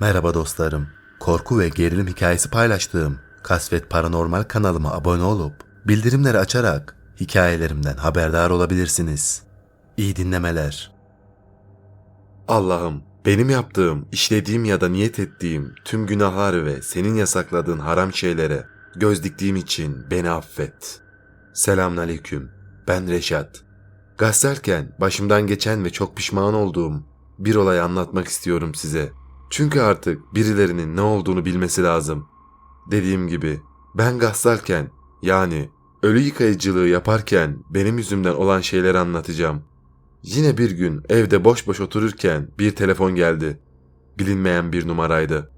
Merhaba dostlarım. Korku ve gerilim hikayesi paylaştığım Kasvet Paranormal kanalıma abone olup bildirimleri açarak hikayelerimden haberdar olabilirsiniz. İyi dinlemeler. Allah'ım benim yaptığım, işlediğim ya da niyet ettiğim tüm günahlar ve senin yasakladığın haram şeylere göz diktiğim için beni affet. Selamünaleyküm. Ben Reşat. Gazeterken başımdan geçen ve çok pişman olduğum bir olay anlatmak istiyorum size. Çünkü artık birilerinin ne olduğunu bilmesi lazım. Dediğim gibi ben gazeterken yani ölü yıkayıcılığı yaparken benim yüzümden olan şeyleri anlatacağım. Yine bir gün evde boş boş otururken bir telefon geldi. Bilinmeyen bir numaraydı.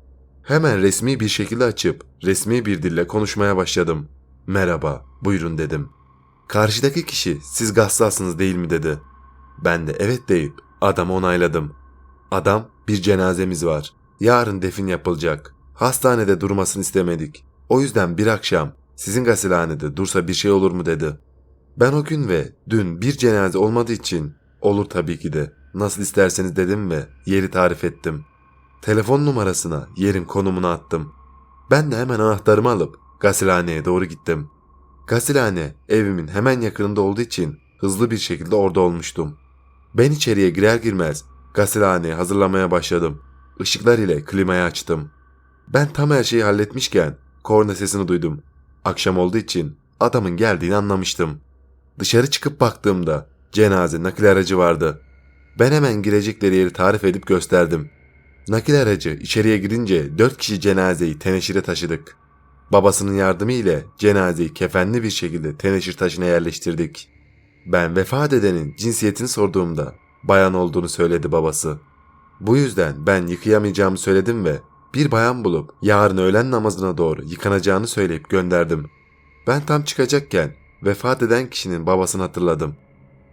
Hemen resmi bir şekilde açıp resmi bir dille konuşmaya başladım. Merhaba, buyurun dedim. Karşıdaki kişi siz gassalsınız değil mi dedi. Ben de evet deyip adamı onayladım. Adam bir cenazemiz var. Yarın defin yapılacak. Hastanede durmasını istemedik. O yüzden bir akşam sizin gasilhanede dursa bir şey olur mu dedi. Ben o gün ve dün bir cenaze olmadığı için olur tabii ki de. Nasıl isterseniz dedim ve yeri tarif ettim. Telefon numarasına yerin konumunu attım. Ben de hemen anahtarımı alıp gasilhaneye doğru gittim. Gasilhane evimin hemen yakınında olduğu için hızlı bir şekilde orada olmuştum. Ben içeriye girer girmez gasilhaneyi hazırlamaya başladım. Işıklar ile klimayı açtım. Ben tam her şeyi halletmişken korna sesini duydum. Akşam olduğu için adamın geldiğini anlamıştım. Dışarı çıkıp baktığımda cenaze nakil aracı vardı. Ben hemen girecekleri yeri tarif edip gösterdim. Nakil aracı içeriye girince dört kişi cenazeyi teneşire taşıdık. Babasının yardımı ile cenazeyi kefenli bir şekilde teneşir taşına yerleştirdik. Ben vefat edenin cinsiyetini sorduğumda bayan olduğunu söyledi babası. Bu yüzden ben yıkayamayacağımı söyledim ve bir bayan bulup yarın öğlen namazına doğru yıkanacağını söyleyip gönderdim. Ben tam çıkacakken vefat eden kişinin babasını hatırladım.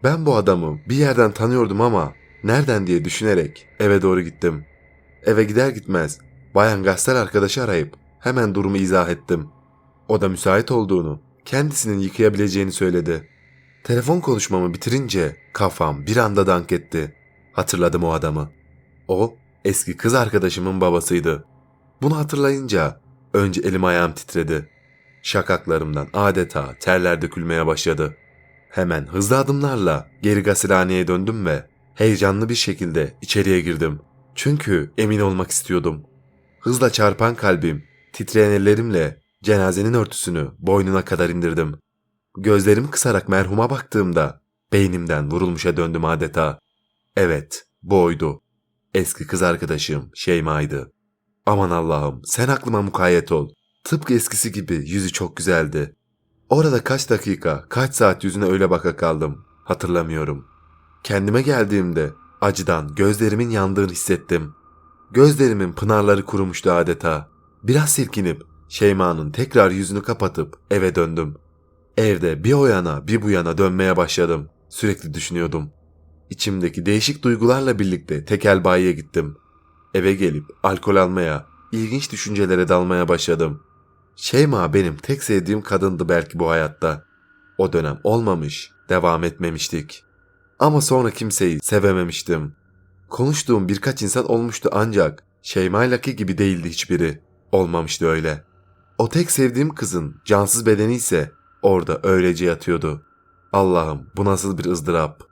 Ben bu adamı bir yerden tanıyordum ama nereden diye düşünerek eve doğru gittim. Eve gider gitmez bayan gazetel arkadaşı arayıp hemen durumu izah ettim. O da müsait olduğunu, kendisinin yıkayabileceğini söyledi. Telefon konuşmamı bitirince kafam bir anda dank etti. Hatırladım o adamı. O eski kız arkadaşımın babasıydı. Bunu hatırlayınca önce elim ayağım titredi. Şakaklarımdan adeta terler dökülmeye başladı. Hemen hızlı adımlarla geri gasilhaneye döndüm ve heyecanlı bir şekilde içeriye girdim. Çünkü emin olmak istiyordum. Hızla çarpan kalbim, titreyen ellerimle cenazenin örtüsünü boynuna kadar indirdim. Gözlerimi kısarak merhuma baktığımda beynimden vurulmuşa döndüm adeta. Evet, bu oydu. Eski kız arkadaşım Şeyma'ydı. Aman Allah'ım sen aklıma mukayyet ol. Tıpkı eskisi gibi yüzü çok güzeldi. Orada kaç dakika, kaç saat yüzüne öyle baka kaldım. Hatırlamıyorum. Kendime geldiğimde acıdan gözlerimin yandığını hissettim. Gözlerimin pınarları kurumuştu adeta. Biraz silkinip Şeyma'nın tekrar yüzünü kapatıp eve döndüm. Evde bir o yana bir bu yana dönmeye başladım. Sürekli düşünüyordum. İçimdeki değişik duygularla birlikte tekel bayiye gittim. Eve gelip alkol almaya, ilginç düşüncelere dalmaya başladım. Şeyma benim tek sevdiğim kadındı belki bu hayatta. O dönem olmamış, devam etmemiştik. Ama sonra kimseyi sevememiştim. Konuştuğum birkaç insan olmuştu ancak Şeyma'ylaki gibi değildi hiçbiri. Olmamıştı öyle. O tek sevdiğim kızın cansız bedeni ise orada öylece yatıyordu. Allah'ım bu nasıl bir ızdırap.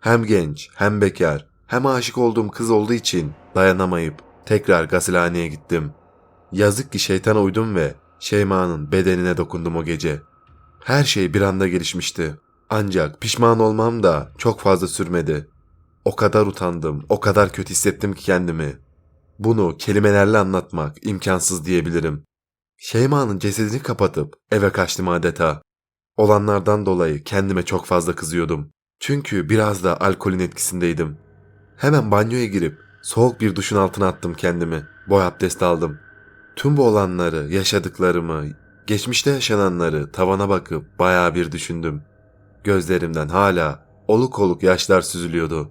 Hem genç hem bekar hem aşık olduğum kız olduğu için dayanamayıp tekrar gasilhaneye gittim. Yazık ki şeytana uydum ve Şeyma'nın bedenine dokundum o gece. Her şey bir anda gelişmişti. Ancak pişman olmam da çok fazla sürmedi. O kadar utandım, o kadar kötü hissettim ki kendimi. Bunu kelimelerle anlatmak imkansız diyebilirim. Şeyma'nın cesedini kapatıp eve kaçtım adeta. Olanlardan dolayı kendime çok fazla kızıyordum. Çünkü biraz da alkolün etkisindeydim. Hemen banyoya girip soğuk bir duşun altına attım kendimi. Boy abdest aldım. Tüm bu olanları, yaşadıklarımı, geçmişte yaşananları tavana bakıp bayağı bir düşündüm. Gözlerimden hala oluk oluk yaşlar süzülüyordu.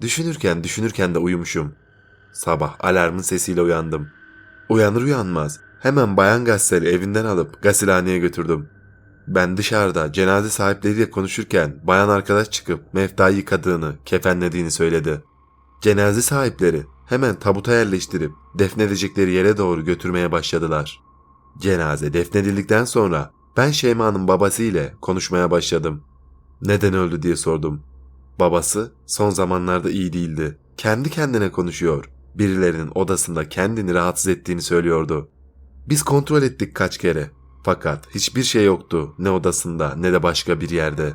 Düşünürken düşünürken de uyumuşum. Sabah alarmın sesiyle uyandım. Uyanır uyanmaz hemen bayan gazeteli evinden alıp gasilhaneye götürdüm. Ben dışarıda cenaze sahipleriyle konuşurken bayan arkadaş çıkıp meftayı yıkadığını, kefenlediğini söyledi. Cenaze sahipleri hemen tabuta yerleştirip defnedecekleri yere doğru götürmeye başladılar. Cenaze defnedildikten sonra ben Şeyma'nın babası ile konuşmaya başladım. Neden öldü diye sordum. Babası son zamanlarda iyi değildi. Kendi kendine konuşuyor. Birilerinin odasında kendini rahatsız ettiğini söylüyordu. Biz kontrol ettik kaç kere. Fakat hiçbir şey yoktu ne odasında ne de başka bir yerde.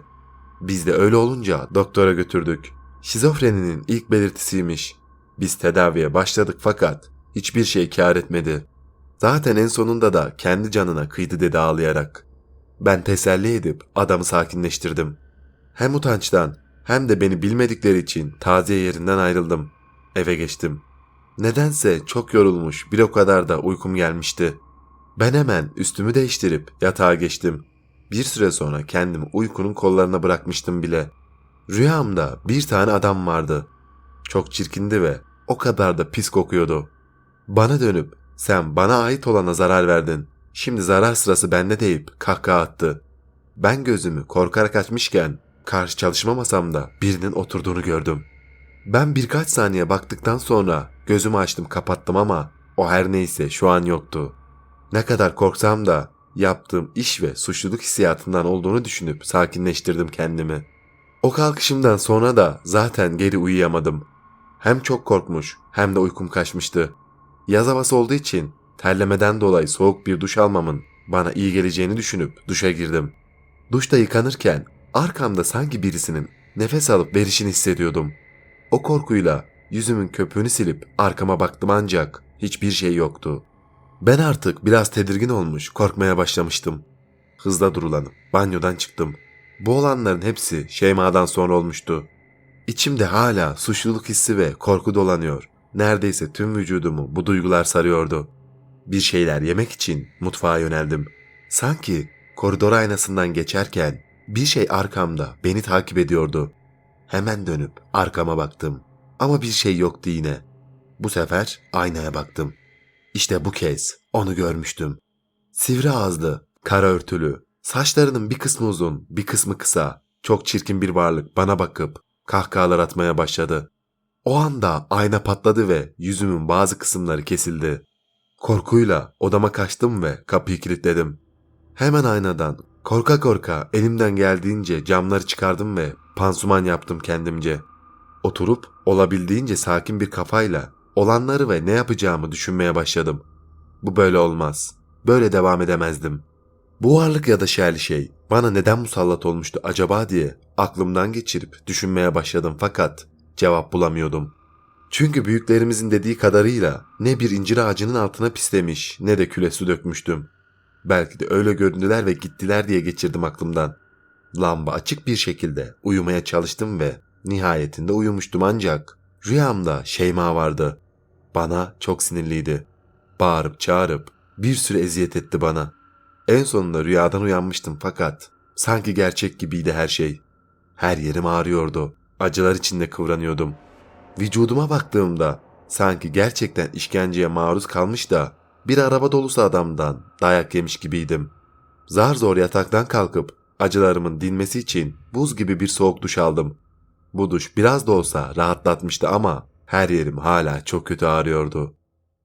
Biz de öyle olunca doktora götürdük. Şizofreninin ilk belirtisiymiş. Biz tedaviye başladık fakat hiçbir şey kâr etmedi. Zaten en sonunda da kendi canına kıydı dedi ağlayarak. Ben teselli edip adamı sakinleştirdim. Hem utançtan hem de beni bilmedikleri için taziye yerinden ayrıldım. Eve geçtim. Nedense çok yorulmuş bir o kadar da uykum gelmişti. Ben hemen üstümü değiştirip yatağa geçtim. Bir süre sonra kendimi uykunun kollarına bırakmıştım bile. Rüyamda bir tane adam vardı. Çok çirkindi ve o kadar da pis kokuyordu. Bana dönüp sen bana ait olana zarar verdin. Şimdi zarar sırası bende deyip kahkaha attı. Ben gözümü korkarak açmışken karşı çalışma masamda birinin oturduğunu gördüm. Ben birkaç saniye baktıktan sonra gözümü açtım kapattım ama o her neyse şu an yoktu. Ne kadar korksam da yaptığım iş ve suçluluk hissiyatından olduğunu düşünüp sakinleştirdim kendimi. O kalkışımdan sonra da zaten geri uyuyamadım. Hem çok korkmuş hem de uykum kaçmıştı. Yaz havası olduğu için terlemeden dolayı soğuk bir duş almamın bana iyi geleceğini düşünüp duşa girdim. Duşta yıkanırken arkamda sanki birisinin nefes alıp verişini hissediyordum. O korkuyla yüzümün köpüğünü silip arkama baktım ancak hiçbir şey yoktu. Ben artık biraz tedirgin olmuş, korkmaya başlamıştım. Hızla durulanıp banyodan çıktım. Bu olanların hepsi Şeyma'dan sonra olmuştu. İçimde hala suçluluk hissi ve korku dolanıyor. Neredeyse tüm vücudumu bu duygular sarıyordu. Bir şeyler yemek için mutfağa yöneldim. Sanki koridor aynasından geçerken bir şey arkamda beni takip ediyordu. Hemen dönüp arkama baktım. Ama bir şey yoktu yine. Bu sefer aynaya baktım. İşte bu kez onu görmüştüm. Sivri ağızlı, kara örtülü, saçlarının bir kısmı uzun, bir kısmı kısa, çok çirkin bir varlık bana bakıp kahkahalar atmaya başladı. O anda ayna patladı ve yüzümün bazı kısımları kesildi. Korkuyla odama kaçtım ve kapıyı kilitledim. Hemen aynadan korka korka elimden geldiğince camları çıkardım ve pansuman yaptım kendimce. Oturup olabildiğince sakin bir kafayla olanları ve ne yapacağımı düşünmeye başladım. Bu böyle olmaz. Böyle devam edemezdim. Bu varlık ya da şerli şey bana neden musallat olmuştu acaba diye aklımdan geçirip düşünmeye başladım fakat cevap bulamıyordum. Çünkü büyüklerimizin dediği kadarıyla ne bir incir ağacının altına pislemiş ne de küle su dökmüştüm. Belki de öyle göründüler ve gittiler diye geçirdim aklımdan. Lamba açık bir şekilde uyumaya çalıştım ve nihayetinde uyumuştum ancak rüyamda Şeyma vardı. Bana çok sinirliydi. Bağırıp çağırıp bir süre eziyet etti bana. En sonunda rüyadan uyanmıştım fakat sanki gerçek gibiydi her şey. Her yerim ağrıyordu. Acılar içinde kıvranıyordum. Vücuduma baktığımda sanki gerçekten işkenceye maruz kalmış da bir araba dolusu adamdan dayak yemiş gibiydim. Zar zor yataktan kalkıp acılarımın dinmesi için buz gibi bir soğuk duş aldım. Bu duş biraz da olsa rahatlatmıştı ama her yerim hala çok kötü ağrıyordu.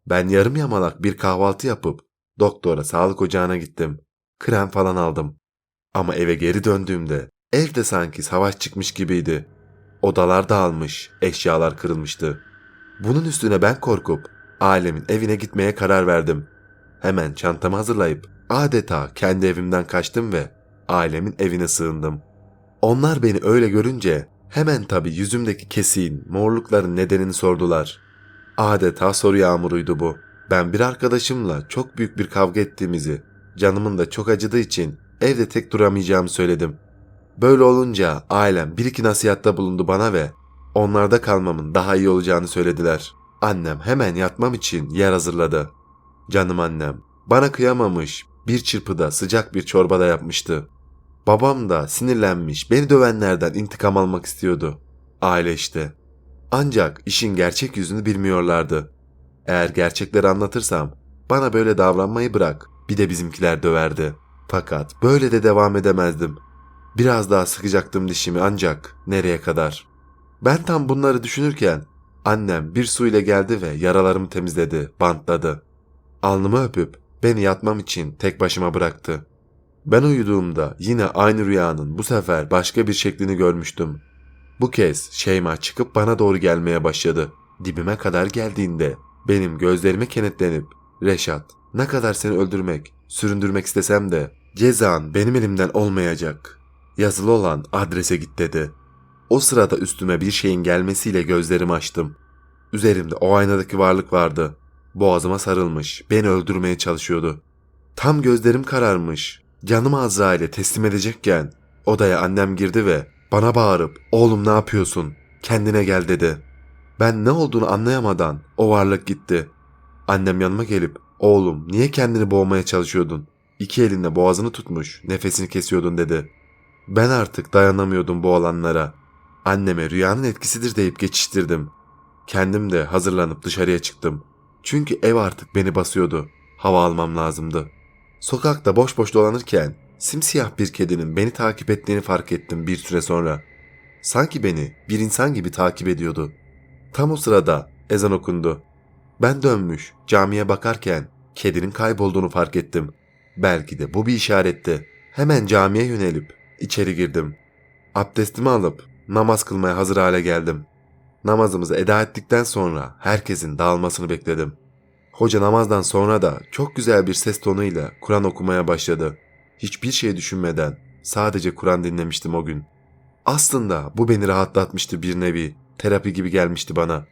Ben yarım yamalak bir kahvaltı yapıp doktora sağlık ocağına gittim. Krem falan aldım. Ama eve geri döndüğümde evde sanki savaş çıkmış gibiydi. Odalar dağılmış, eşyalar kırılmıştı. Bunun üstüne ben korkup ailemin evine gitmeye karar verdim. Hemen çantamı hazırlayıp adeta kendi evimden kaçtım ve ailemin evine sığındım. Onlar beni öyle görünce hemen tabii yüzümdeki kesiğin, morlukların nedenini sordular. Adeta soru yağmuruydu bu. Ben bir arkadaşımla çok büyük bir kavga ettiğimizi, canımın da çok acıdığı için evde tek duramayacağımı söyledim. Böyle olunca ailem bir iki nasihatta bulundu bana ve onlarda kalmamın daha iyi olacağını söylediler. Annem hemen yatmam için yer hazırladı. Canım annem bana kıyamamış bir çırpıda sıcak bir çorba da yapmıştı. Babam da sinirlenmiş beni dövenlerden intikam almak istiyordu. Aile işte. Ancak işin gerçek yüzünü bilmiyorlardı. Eğer gerçekleri anlatırsam bana böyle davranmayı bırak bir de bizimkiler döverdi. Fakat böyle de devam edemezdim. Biraz daha sıkacaktım dişimi ancak nereye kadar? Ben tam bunları düşünürken Annem bir su ile geldi ve yaralarımı temizledi, bantladı. Alnımı öpüp beni yatmam için tek başıma bıraktı. Ben uyuduğumda yine aynı rüyanın bu sefer başka bir şeklini görmüştüm. Bu kez Şeyma çıkıp bana doğru gelmeye başladı. Dibime kadar geldiğinde benim gözlerime kenetlenip Reşat ne kadar seni öldürmek, süründürmek istesem de cezan benim elimden olmayacak. Yazılı olan adrese git dedi. O sırada üstüme bir şeyin gelmesiyle gözlerimi açtım. Üzerimde o aynadaki varlık vardı. Boğazıma sarılmış, beni öldürmeye çalışıyordu. Tam gözlerim kararmış, canımı Azrail'e teslim edecekken odaya annem girdi ve bana bağırıp oğlum ne yapıyorsun? Kendine gel dedi. Ben ne olduğunu anlayamadan o varlık gitti. Annem yanıma gelip oğlum niye kendini boğmaya çalışıyordun? İki elinle boğazını tutmuş nefesini kesiyordun dedi. Ben artık dayanamıyordum bu olanlara. Anneme rüyanın etkisidir deyip geçiştirdim. Kendim de hazırlanıp dışarıya çıktım. Çünkü ev artık beni basıyordu. Hava almam lazımdı. Sokakta boş boş dolanırken simsiyah bir kedinin beni takip ettiğini fark ettim bir süre sonra. Sanki beni bir insan gibi takip ediyordu. Tam o sırada ezan okundu. Ben dönmüş camiye bakarken kedinin kaybolduğunu fark ettim. Belki de bu bir işaretti. Hemen camiye yönelip içeri girdim. Abdestimi alıp namaz kılmaya hazır hale geldim. Namazımızı eda ettikten sonra herkesin dağılmasını bekledim. Hoca namazdan sonra da çok güzel bir ses tonuyla Kur'an okumaya başladı. Hiçbir şey düşünmeden sadece Kur'an dinlemiştim o gün. Aslında bu beni rahatlatmıştı bir nevi. Terapi gibi gelmişti bana.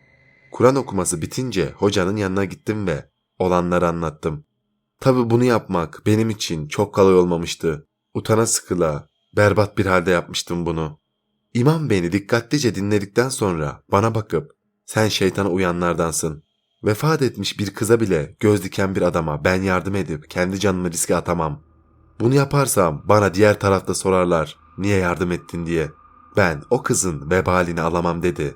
Kur'an okuması bitince hocanın yanına gittim ve olanları anlattım. Tabi bunu yapmak benim için çok kolay olmamıştı. Utana sıkıla, berbat bir halde yapmıştım bunu. İmam beni dikkatlice dinledikten sonra bana bakıp sen şeytana uyanlardansın. Vefat etmiş bir kıza bile göz diken bir adama ben yardım edip kendi canımı riske atamam. Bunu yaparsam bana diğer tarafta sorarlar niye yardım ettin diye. Ben o kızın vebalini alamam dedi.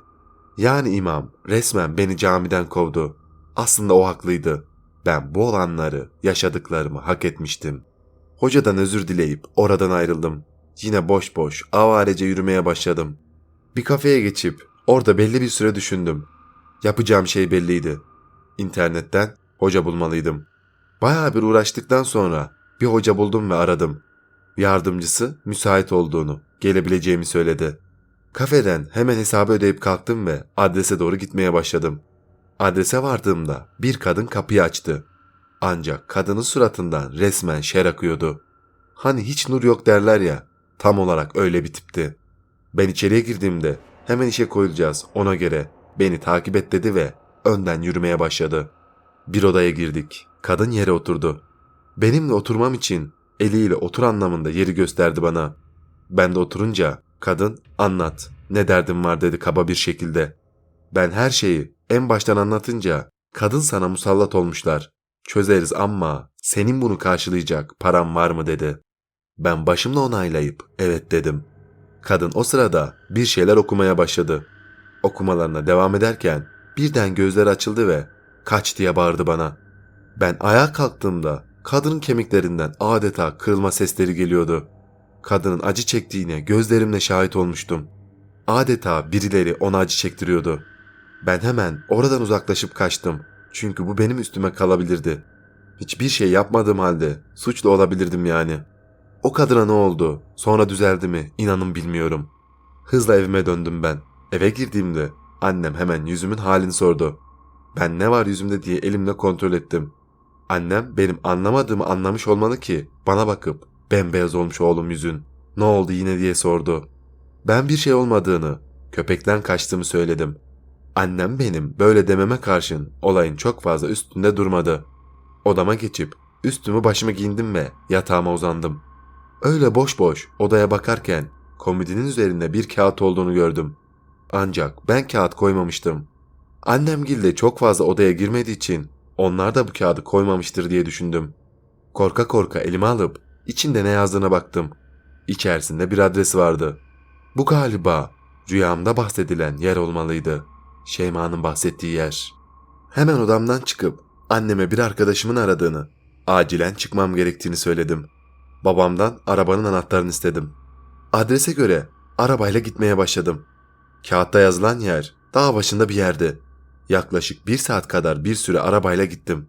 Yani imam resmen beni camiden kovdu. Aslında o haklıydı. Ben bu olanları, yaşadıklarımı hak etmiştim. Hocadan özür dileyip oradan ayrıldım. Yine boş boş, avarece yürümeye başladım. Bir kafeye geçip orada belli bir süre düşündüm. Yapacağım şey belliydi. İnternetten hoca bulmalıydım. Bayağı bir uğraştıktan sonra bir hoca buldum ve aradım. Yardımcısı müsait olduğunu, gelebileceğimi söyledi. Kafeden hemen hesabı ödeyip kalktım ve adrese doğru gitmeye başladım. Adrese vardığımda bir kadın kapıyı açtı. Ancak kadının suratından resmen şer akıyordu. Hani hiç nur yok derler ya, tam olarak öyle bir tipti. Ben içeriye girdiğimde hemen işe koyulacağız ona göre beni takip et dedi ve önden yürümeye başladı. Bir odaya girdik. Kadın yere oturdu. Benimle oturmam için eliyle otur anlamında yeri gösterdi bana. Ben de oturunca kadın anlat ne derdin var dedi kaba bir şekilde. Ben her şeyi en baştan anlatınca kadın sana musallat olmuşlar. Çözeriz ama senin bunu karşılayacak param var mı dedi. Ben başımla onaylayıp evet dedim. Kadın o sırada bir şeyler okumaya başladı. Okumalarına devam ederken birden gözleri açıldı ve kaç diye bağırdı bana. Ben ayağa kalktığımda kadının kemiklerinden adeta kırılma sesleri geliyordu. Kadının acı çektiğine gözlerimle şahit olmuştum. Adeta birileri ona acı çektiriyordu. Ben hemen oradan uzaklaşıp kaçtım. Çünkü bu benim üstüme kalabilirdi. Hiçbir şey yapmadığım halde suçlu olabilirdim yani. O kadına ne oldu? Sonra düzeldi mi? İnanın bilmiyorum. Hızla evime döndüm ben. Eve girdiğimde annem hemen yüzümün halini sordu. Ben ne var yüzümde diye elimle kontrol ettim. Annem benim anlamadığımı anlamış olmalı ki bana bakıp bembeyaz olmuş oğlum yüzün. Ne oldu yine diye sordu. Ben bir şey olmadığını, köpekten kaçtığımı söyledim. Annem benim böyle dememe karşın olayın çok fazla üstünde durmadı. Odama geçip üstümü başıma giyindim ve yatağıma uzandım. Öyle boş boş odaya bakarken komodinin üzerinde bir kağıt olduğunu gördüm. Ancak ben kağıt koymamıştım. Annemgil de çok fazla odaya girmediği için onlar da bu kağıdı koymamıştır diye düşündüm. Korka korka elime alıp içinde ne yazdığına baktım. İçerisinde bir adres vardı. Bu galiba rüyamda bahsedilen yer olmalıydı. Şeyma'nın bahsettiği yer. Hemen odamdan çıkıp anneme bir arkadaşımın aradığını, acilen çıkmam gerektiğini söyledim. Babamdan arabanın anahtarını istedim. Adrese göre arabayla gitmeye başladım. Kağıtta yazılan yer dağ başında bir yerdi. Yaklaşık bir saat kadar bir süre arabayla gittim.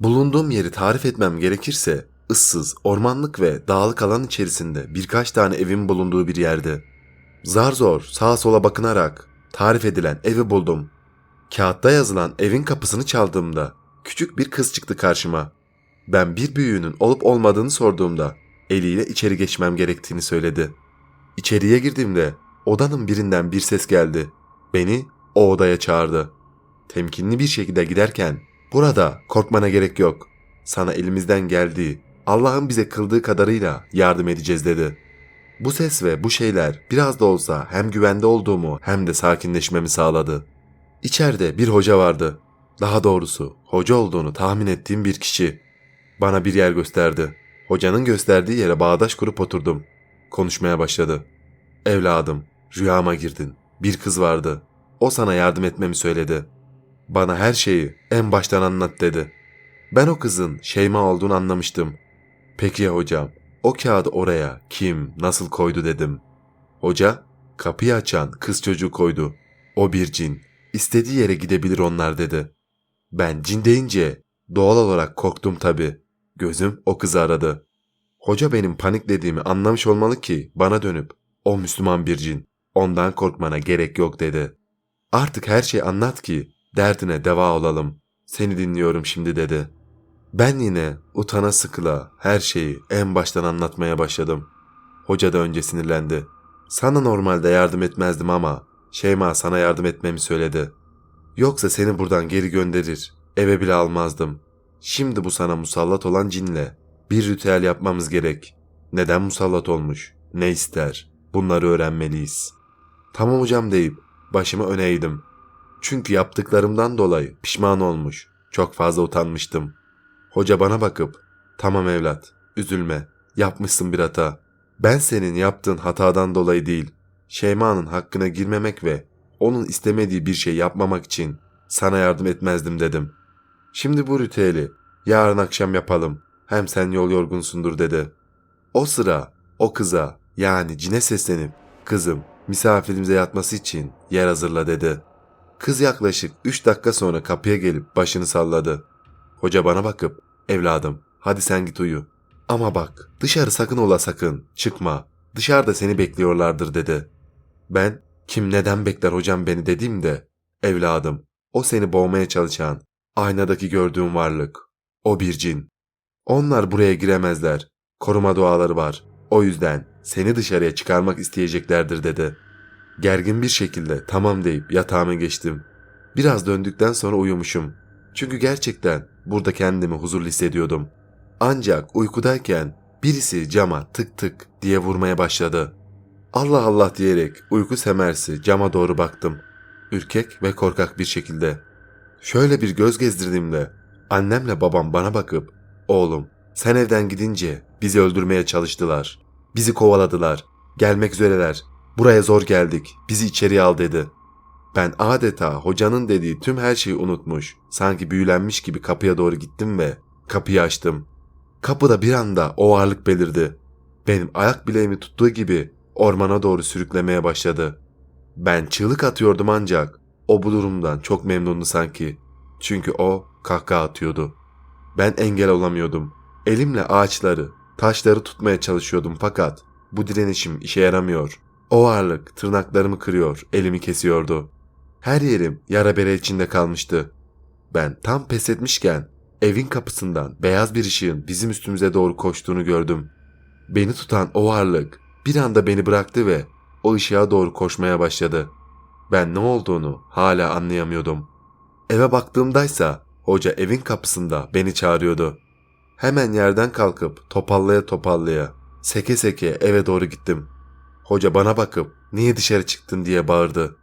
Bulunduğum yeri tarif etmem gerekirse ıssız, ormanlık ve dağlık alan içerisinde birkaç tane evin bulunduğu bir yerdi. Zar zor sağa sola bakınarak tarif edilen evi buldum. Kağıtta yazılan evin kapısını çaldığımda küçük bir kız çıktı karşıma. Ben bir büyüğünün olup olmadığını sorduğumda eliyle içeri geçmem gerektiğini söyledi. İçeriye girdiğimde odanın birinden bir ses geldi. Beni o odaya çağırdı. Temkinli bir şekilde giderken burada korkmana gerek yok. Sana elimizden geldiği, Allah'ın bize kıldığı kadarıyla yardım edeceğiz dedi. Bu ses ve bu şeyler biraz da olsa hem güvende olduğumu hem de sakinleşmemi sağladı. İçeride bir hoca vardı. Daha doğrusu hoca olduğunu tahmin ettiğim bir kişi. Bana bir yer gösterdi. Hocanın gösterdiği yere bağdaş kurup oturdum. Konuşmaya başladı. Evladım, rüyama girdin. Bir kız vardı. O sana yardım etmemi söyledi. Bana her şeyi en baştan anlat dedi. Ben o kızın Şeyma olduğunu anlamıştım. Peki ya hocam, o kağıdı oraya kim, nasıl koydu dedim. Hoca, kapıyı açan kız çocuğu koydu. O bir cin. İstediği yere gidebilir onlar dedi. Ben cin deyince doğal olarak korktum tabii. Gözüm o kızı aradı. Hoca benim paniklediğimi anlamış olmalı ki bana dönüp o Müslüman bir cin. Ondan korkmana gerek yok dedi. Artık her şeyi anlat ki derdine deva olalım. Seni dinliyorum şimdi dedi. Ben yine utana sıkıla her şeyi en baştan anlatmaya başladım. Hoca da önce sinirlendi. Sana normalde yardım etmezdim ama Şeyma sana yardım etmemi söyledi. Yoksa seni buradan geri gönderir, eve bile almazdım. Şimdi bu sana musallat olan cinle bir ritüel yapmamız gerek. Neden musallat olmuş? Ne ister? Bunları öğrenmeliyiz. Tamam hocam deyip başımı öne eğdim. Çünkü yaptıklarımdan dolayı pişman olmuş. Çok fazla utanmıştım. Hoca bana bakıp tamam evlat üzülme yapmışsın bir hata. Ben senin yaptığın hatadan dolayı değil Şeyma'nın hakkına girmemek ve onun istemediği bir şey yapmamak için sana yardım etmezdim dedim. Şimdi bu ritüeli yarın akşam yapalım. Hem sen yol yorgunsundur dedi. O sıra o kıza yani cine seslenip kızım misafirimize yatması için yer hazırla dedi. Kız yaklaşık 3 dakika sonra kapıya gelip başını salladı. Hoca bana bakıp evladım hadi sen git uyu. Ama bak dışarı sakın ola sakın çıkma dışarıda seni bekliyorlardır dedi. Ben kim neden bekler hocam beni dediğimde evladım o seni boğmaya çalışan aynadaki gördüğün varlık o bir cin. Onlar buraya giremezler. Koruma duaları var. O yüzden seni dışarıya çıkarmak isteyeceklerdir dedi. Gergin bir şekilde tamam deyip yatağıma geçtim. Biraz döndükten sonra uyumuşum. Çünkü gerçekten burada kendimi huzurlu hissediyordum. Ancak uykudayken birisi cama tık tık diye vurmaya başladı. Allah Allah diyerek uyku semersi cama doğru baktım. Ürkek ve korkak bir şekilde. Şöyle bir göz gezdirdiğimde annemle babam bana bakıp oğlum sen evden gidince bizi öldürmeye çalıştılar. Bizi kovaladılar. Gelmek üzereler. Buraya zor geldik. Bizi içeriye al dedi. Ben adeta hocanın dediği tüm her şeyi unutmuş, sanki büyülenmiş gibi kapıya doğru gittim ve kapıyı açtım. Kapıda bir anda o varlık belirdi. Benim ayak bileğimi tuttuğu gibi ormana doğru sürüklemeye başladı. Ben çığlık atıyordum ancak o bu durumdan çok memnundu sanki. Çünkü o kahkaha atıyordu. Ben engel olamıyordum. Elimle ağaçları, taşları tutmaya çalışıyordum fakat bu direnişim işe yaramıyor. O varlık tırnaklarımı kırıyor, elimi kesiyordu. Her yerim yara bere içinde kalmıştı. Ben tam pes etmişken evin kapısından beyaz bir ışığın bizim üstümüze doğru koştuğunu gördüm. Beni tutan o varlık bir anda beni bıraktı ve o ışığa doğru koşmaya başladı. Ben ne olduğunu hala anlayamıyordum. Eve baktığımdaysa hoca evin kapısında beni çağırıyordu. Hemen yerden kalkıp topallaya topallaya, seke seke eve doğru gittim. Hoca bana bakıp niye dışarı çıktın diye bağırdı.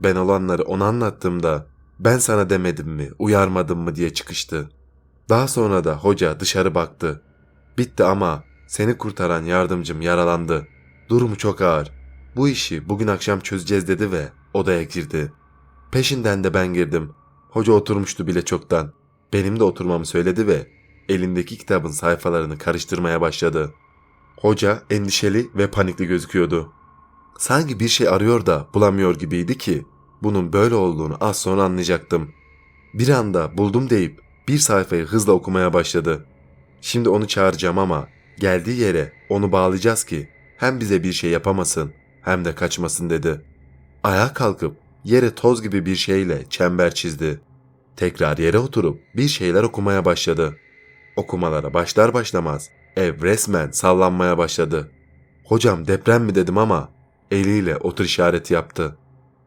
Ben olanları ona anlattığımda ben sana demedim mi, uyarmadım mı diye çıkıştı. Daha sonra da hoca dışarı baktı. Bitti ama seni kurtaran yardımcım yaralandı. Durumu çok ağır. Bu işi bugün akşam çözeceğiz dedi ve odaya girdi. Peşinden de ben girdim. Hoca oturmuştu bile çoktan. Benim de oturmamı söyledi ve elindeki kitabın sayfalarını karıştırmaya başladı. Hoca endişeli ve panikli gözüküyordu. Sanki bir şey arıyor da bulamıyor gibiydi ki bunun böyle olduğunu az sonra anlayacaktım. Bir anda buldum deyip bir sayfayı hızla okumaya başladı. Şimdi onu çağıracağım ama geldiği yere onu bağlayacağız ki hem bize bir şey yapamasın hem de kaçmasın dedi. Ayağa kalkıp yere toz gibi bir şeyle çember çizdi. Tekrar yere oturup bir şeyler okumaya başladı. Okumalara başlar başlamaz ev resmen sallanmaya başladı. Hocam deprem mi dedim ama eliyle otur işareti yaptı.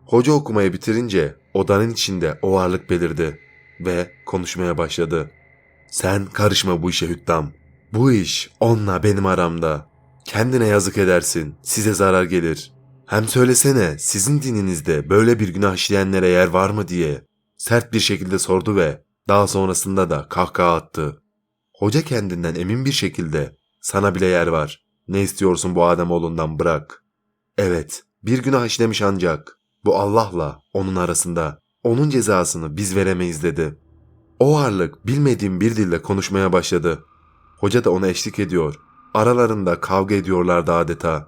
Hoca okumayı bitirince odanın içinde o varlık belirdi ve konuşmaya başladı. Sen karışma bu işe Hüddam. Bu iş onunla benim aramda. Kendine yazık edersin, size zarar gelir. Hem söylesene sizin dininizde böyle bir günah işleyenlere yer var mı diye sert bir şekilde sordu ve daha sonrasında da kahkaha attı. Hoca kendinden emin bir şekilde sana bile yer var. Ne istiyorsun bu Ademoğlundan bırak. Evet bir günah işlemiş ancak bu Allah'la onun arasında. Onun cezasını biz veremeyiz dedi. O varlık bilmediğim bir dille konuşmaya başladı. Hoca da ona eşlik ediyor. Aralarında kavga ediyorlardı adeta.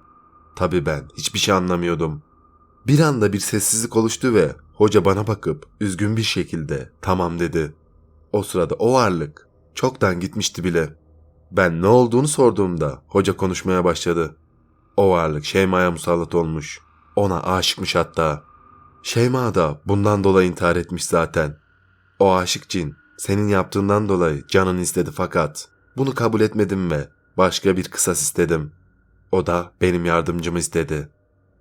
Tabii ben hiçbir şey anlamıyordum. Bir anda bir sessizlik oluştu ve hoca bana bakıp üzgün bir şekilde tamam dedi. O sırada o varlık çoktan gitmişti bile. Ben ne olduğunu sorduğumda hoca konuşmaya başladı. O varlık Şeyma'ya musallat olmuş. Ona aşıkmış hatta. Şeyma da bundan dolayı intihar etmiş zaten. O aşık cin senin yaptığından dolayı canın istedi fakat bunu kabul etmedim ve başka bir kısas istedim. O da benim yardımcımı istedi.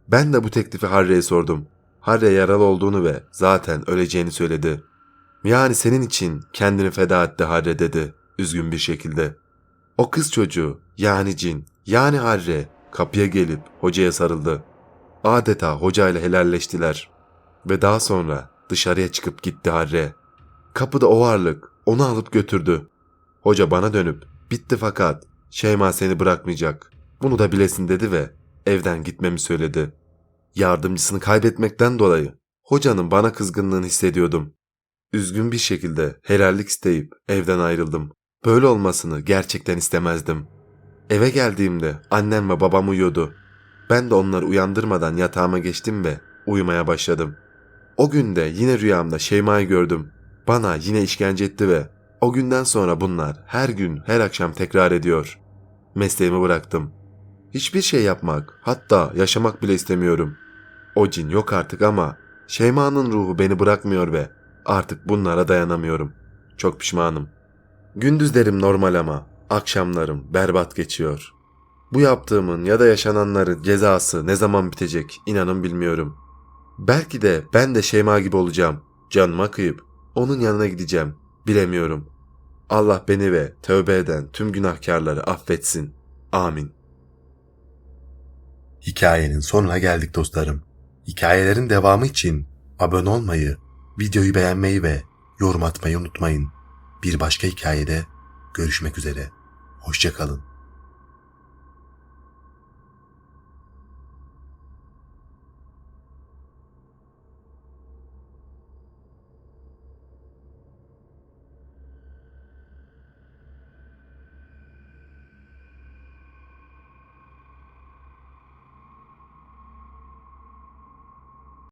Ben de bu teklifi Harry'e sordum. Harry yaralı olduğunu ve zaten öleceğini söyledi. Yani senin için kendini feda etti Harry dedi üzgün bir şekilde. O kız çocuğu yani cin yani Harry kapıya gelip hocaya sarıldı. Adeta hocayla helalleştiler. Ve daha sonra dışarıya çıkıp gitti Harry. Kapıda o varlık onu alıp götürdü. Hoca bana dönüp bitti fakat Şeyma seni bırakmayacak. Bunu da bilesin dedi ve evden gitmemi söyledi. Yardımcısını kaybetmekten dolayı hocanın bana kızgınlığını hissediyordum. Üzgün bir şekilde helallik isteyip evden ayrıldım. Böyle olmasını gerçekten istemezdim. Eve geldiğimde annem ve babam uyuyordu. Ben de onları uyandırmadan yatağıma geçtim ve uyumaya başladım. O günde yine rüyamda Şeyma'yı gördüm. Bana yine işkence etti ve o günden sonra bunlar her gün her akşam tekrar ediyor. Mesleğimi bıraktım. Hiçbir şey yapmak, hatta yaşamak bile istemiyorum. O cin yok artık ama Şeyma'nın ruhu beni bırakmıyor ve artık bunlara dayanamıyorum. Çok pişmanım. Gündüzlerim normal ama akşamlarım berbat geçiyor. Bu yaptığımın ya da yaşananların cezası ne zaman bitecek inanın bilmiyorum. Belki de ben de Şeyma gibi olacağım. Canıma kıyıp onun yanına gideceğim. Bilemiyorum. Allah beni ve tövbe eden tüm günahkarları affetsin. Amin. Hikayenin sonuna geldik dostlarım. Hikayelerin devamı için abone olmayı, videoyu beğenmeyi ve yorum atmayı unutmayın. Bir başka hikayede görüşmek üzere. Hoşçakalın.